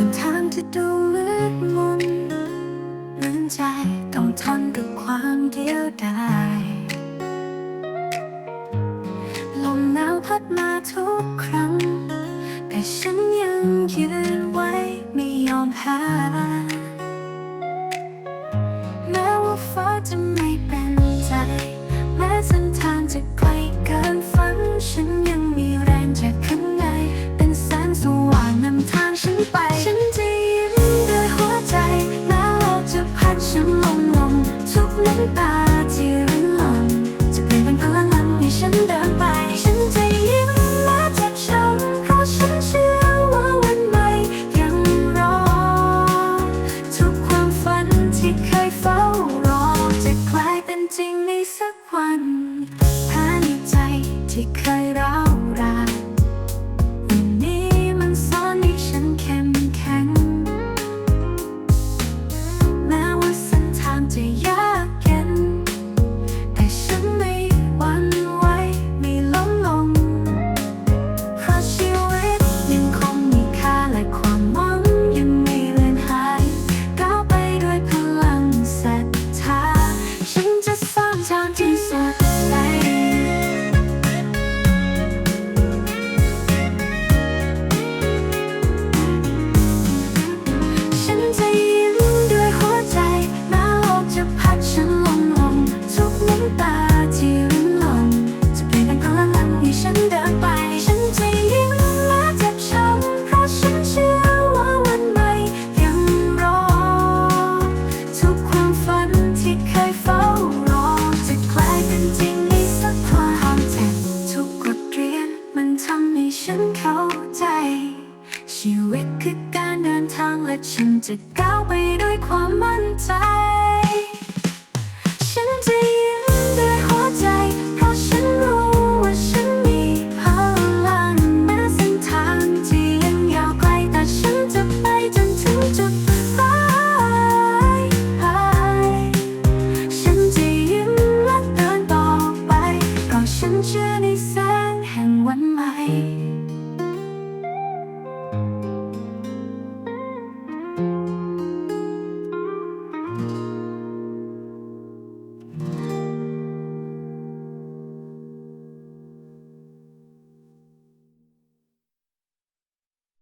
เนทางที่ดูมืดมนเหมือนใจต้องทนกับความเดียวดายลมหนาวพัดมาทุกครั้ง แต่ฉันยังยืนไว้ไม่ยอมหาแม้ว่าฟ้าจะไม่เป็นใจ แม้เส้นทางจะ จริงในสักวันภายในใจที่เคย ทำให้ฉันเข้าใจ ชีวิตคือการเดินทางและฉันจะก้าวไปด้วยความมั่นใจ ฉันจะยิ้มด้วยหัวใจ เพราะฉันรู้ว่าฉันมีพลังแม้เส้นทางที่ยังยาวไกลแต่ฉันจะไปจนถึงจุดหมายฉันจะยิ้มและเดินต่อไปเพราะฉันเชื่อใน